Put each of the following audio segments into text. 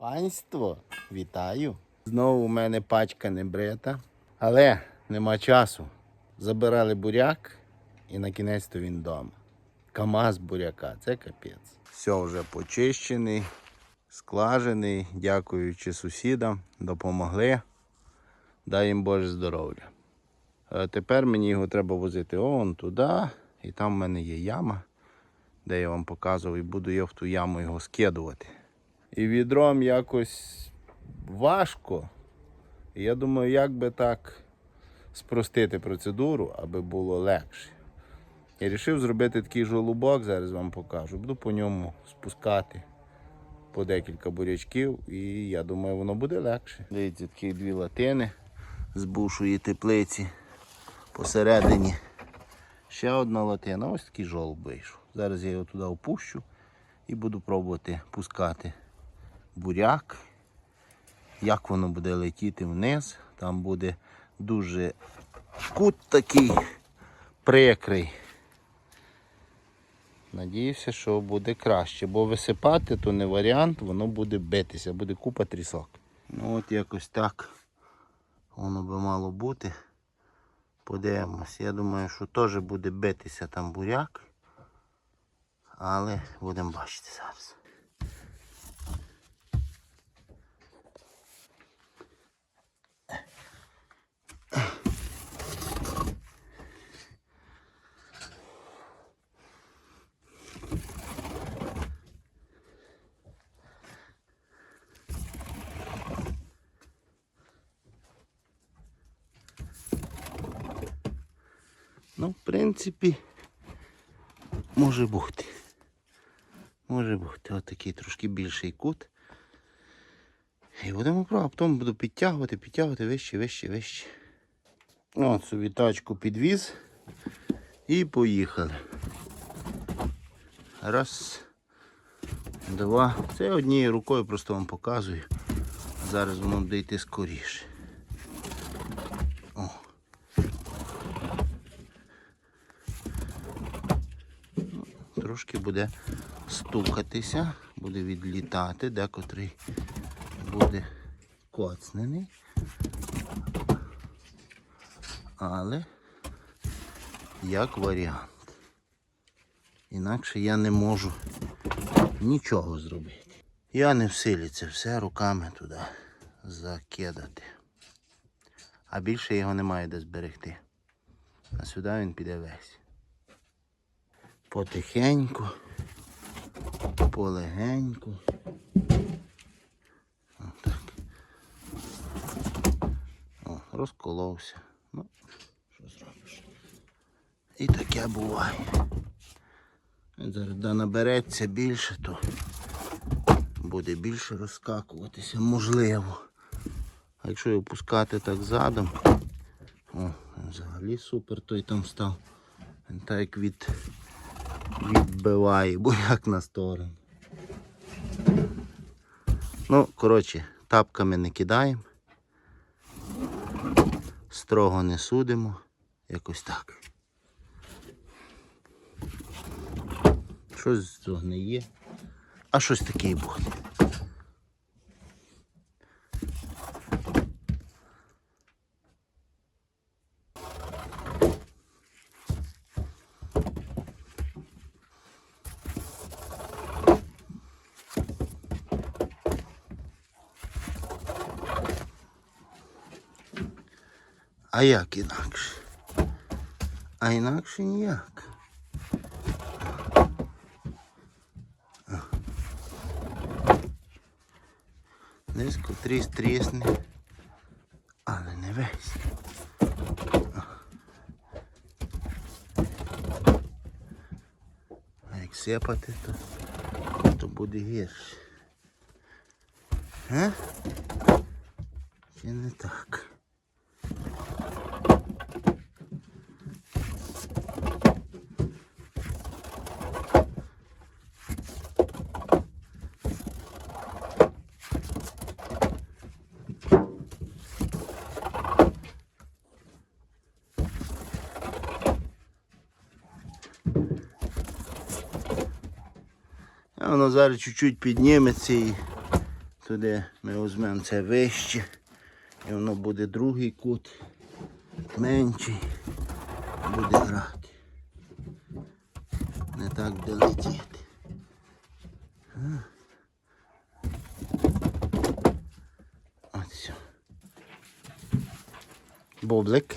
Панство, вітаю. Знову у мене пачка не брита, але нема часу. Забирали буряк і на кінець то він вдома. Камаз буряка, це капець. Все вже почищений, склажений, дякуючи сусідам, допомогли. Дай їм Боже здоров'я. Тепер мені його треба возити он туди, і там в мене є яма, де я вам показував, і буду я в ту яму його скидувати. І відром якось важко. Я думаю, як би так спростити процедуру, аби було легше. Я вирішив зробити такий жолубок, зараз вам покажу. Буду по ньому спускати по декілька бурячків, і я думаю, воно буде легше. Дивіться, такі дві латини з бушої теплиці посередині. Ще одна латина, ось такий жолоб вийшов. Зараз я його туди опущу і буду пробувати пускати буряк. Як воно буде летіти вниз, там буде дуже кут такий прикрий. Надіюся, що буде краще, бо висипати то не варіант, воно буде битися, буде купа трісок. Ну от якось так воно би мало бути. Подивимось. Я думаю, що теж буде битися там буряк. Але будемо бачити зараз. Ну, в принципі, може бути. Може бути. Ось такий трошки більший кут. І будемо пробувати. Потім буду підтягувати, підтягувати вище, вище, вище. От собі тачку підвіз і поїхали. Раз, два. Це однією рукою просто вам показую. Зараз воно буде скоріше. Трошки буде стукатися, буде відлітати, декотрий буде коцнений. Але як варіант. Інакше я не можу нічого зробити. Я не в силі це все руками туди закидати. А більше його немає де зберегти. А сюди він піде весь потихеньку, полегеньку. Отак. О, розколовся. Ну, що зробиш? І таке буває. Зараз набереться більше, то буде більше розскакуватися, можливо. А якщо його пускати так задом, о, взагалі супер той там став. Він так від відбиває буряк на сторону. Ну, коротше, тапками не кидаємо. Строго не судимо. Якось так. Щось з цього не є. А щось таке і буде. А як інакше? А інакше ніяк. Низько тріс трісне, але не весь. А як сипати, то, то буде гірше. Чи не так? Воно зараз чуть-чуть підніметься і туди ми візьмемо це вище. І воно буде другий кут менший. Буде грати. Не так буде летіти. А. От все. Бублик.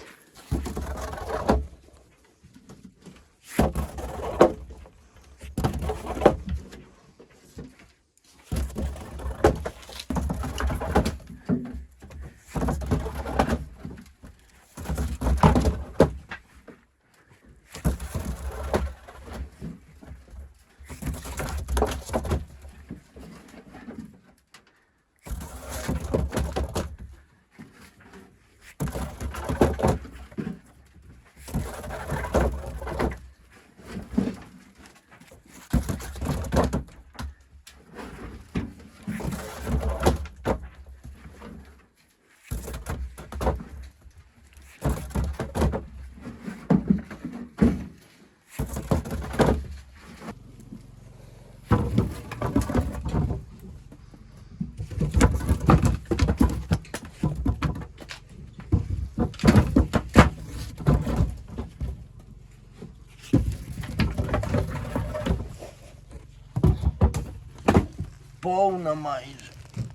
Повна майже.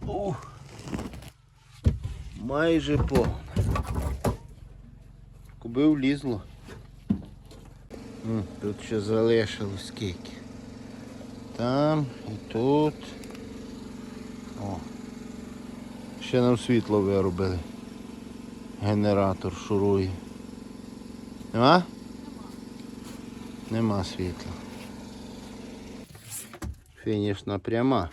Ух. Майже повна. Куби влізло. Тут ще залишилось скільки. Там і тут. О. Ще нам світло виробили. Генератор шурує. Нема? Нема світла. Фінішна пряма.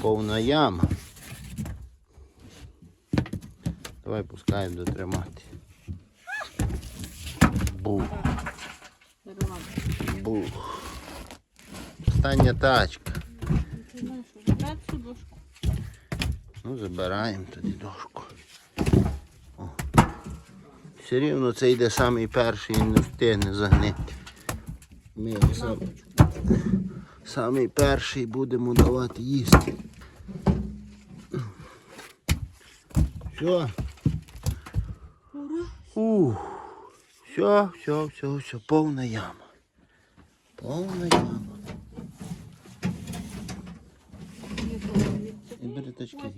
Повна яма. Давай пускаємо дотримати. Бух. Бух. Остання тачка. Ну, забираємо тоді дошку. О. Все рівно це йде самий перший і не встигне загнити. Ми його сам... самий перший будемо давати їсти. Все. Ух. Все, все, все, все, повна яма. Повна яма. І бери тачки.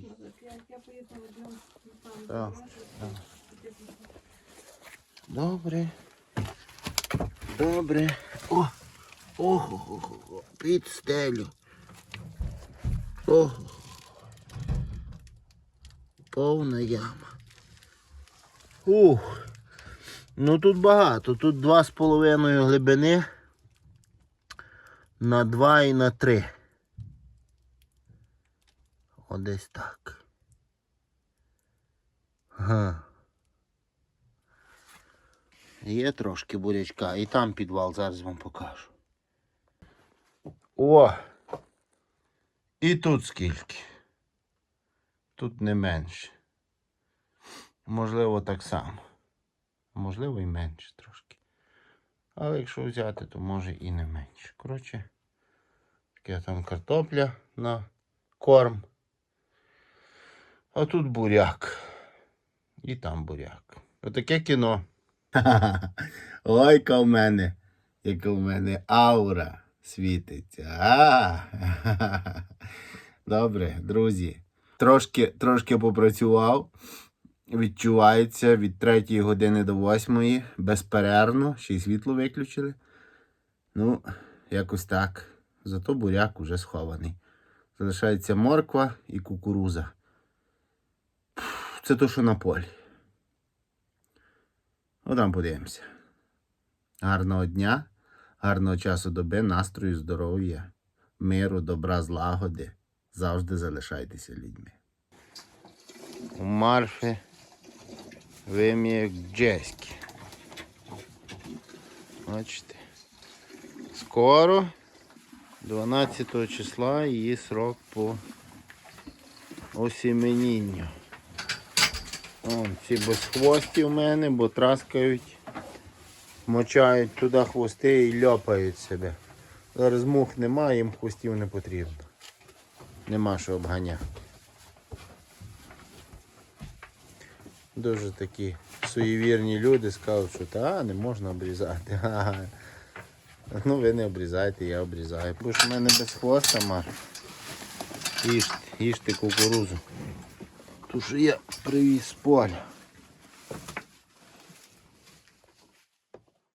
Так, так. Добре. Добре. О! Ого, під стелю. Ого. Повна яма. Ух. Ну тут багато. Тут два з половиною глибини на два і на три. Одесь так. Ага. Є трошки бурячка. І там підвал зараз вам покажу. О! І тут скільки. Тут не менше. Можливо, так само. Можливо, і менше трошки. Але якщо взяти, то може і не менше. Коротше, таке там картопля на корм. А тут буряк. І там буряк. Отаке кіно. Ой, яка в мене, яка в мене аура світиться. А? Добре, друзі. Трошки, трошки попрацював. Відчувається від 3 години до 8 безперервно, ще й світло виключили. Ну, якось так. Зато буряк уже схований. Залишається морква і кукуруза. Це то, що на полі. Ну, там подивимося. Гарного дня, гарного часу доби, настрою, здоров'я, миру, добра, злагоди. Завжди залишайтеся людьми. У Марфи вим'є джеськи. Бачите. Скоро, 12 числа, її срок по осіменінню. Вон ці безхвості в мене, бо траскають, мочають туди хвости і ляпають себе. Зараз мух немає, їм хвостів не потрібно. нема що обганяти. Дуже такі суєвірні люди скажуть, що та не можна обрізати. Ну ви не обрізайте, я обрізаю. Бо ж в мене без хвоста мар. Їжте, їжте кукурузу. Ту, що я привіз з поля.